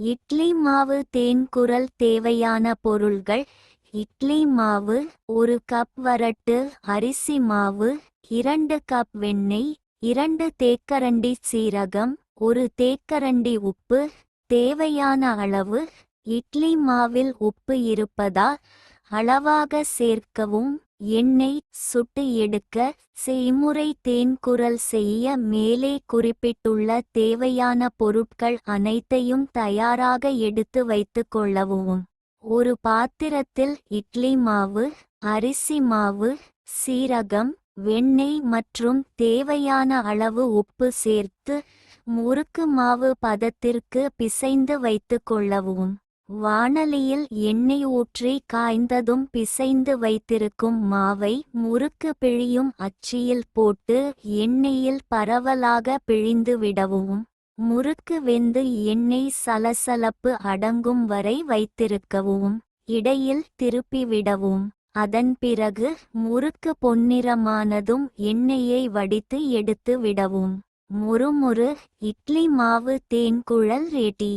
இட்லி மாவு தேன்குரல் தேவையான பொருள்கள். இட்லி மாவு ஒரு கப் வரட்டு அரிசி மாவு இரண்டு கப் வெண்ணெய் இரண்டு தேக்கரண்டி சீரகம் ஒரு தேக்கரண்டி உப்பு தேவையான அளவு. இட்லி மாவில் உப்பு இருப்பதால் அளவாக சேர்க்கவும். எண்ணெய் சுட்டு எடுக்க செய்முறை தேன்குரல் செய்ய மேலே குறிப்பிட்டுள்ள தேவையான பொருட்கள் அனைத்தையும் தயாராக எடுத்து வைத்துக் கொள்ளவும். ஒரு பாத்திரத்தில் இட்லி மாவு அரிசி மாவு சீரகம் வெண்ணெய் மற்றும் தேவையான அளவு உப்பு சேர்த்து முறுக்கு மாவு பதத்திற்கு பிசைந்து வைத்துக் கொள்ளவும். வானலியில் எண்ணெய் ஊற்றி காய்ந்ததும் பிசைந்து வைத்திருக்கும் மாவை முறுக்கு பிழியும் அச்சியில் போட்டு எண்ணெயில் பரவலாக பிழிந்து விடவும். முறுக்கு வெந்து எண்ணெய் சலசலப்பு அடங்கும் வரை வைத்திருக்கவும். இடையில் திருப்பி விடவும். அதன் பிறகு முறுக்கு பொன்னிறமானதும் எண்ணெயை வடித்து எடுத்து விடவும். முறுமுறு இட்லி மாவு தேன்குழல் ரெடி.